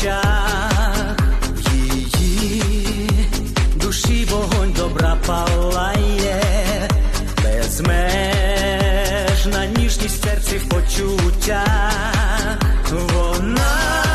очах в її душі вогонь добра палає, безмежна ніжність серці в почуттях вона.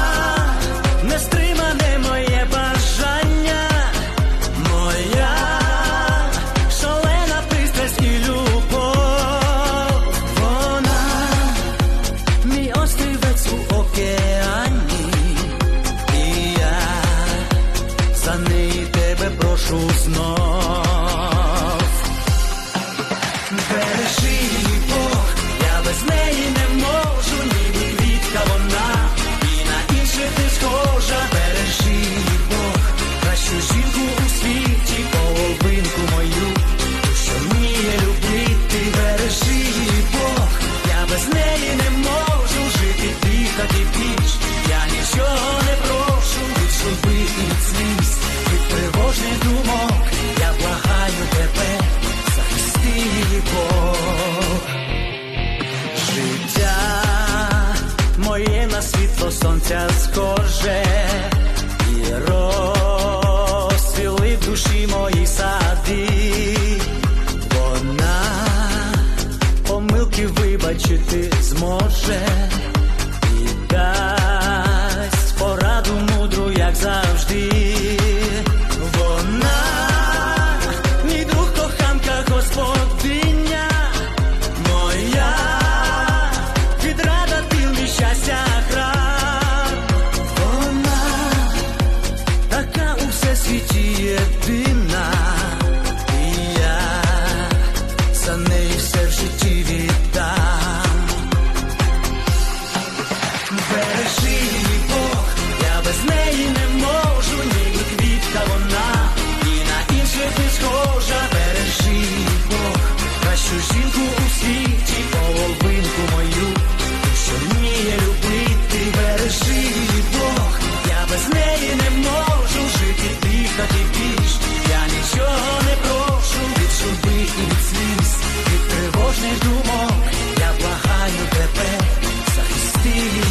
до сонця схоже, і розцвіли в душі мої сади, вона помилки вибачити зможе. І дай світі єдина, і я за неї все в житті. стати більш, я нічого не прошу від жуби і від сліз, від тривожних думок, я благаю тебе, захисти.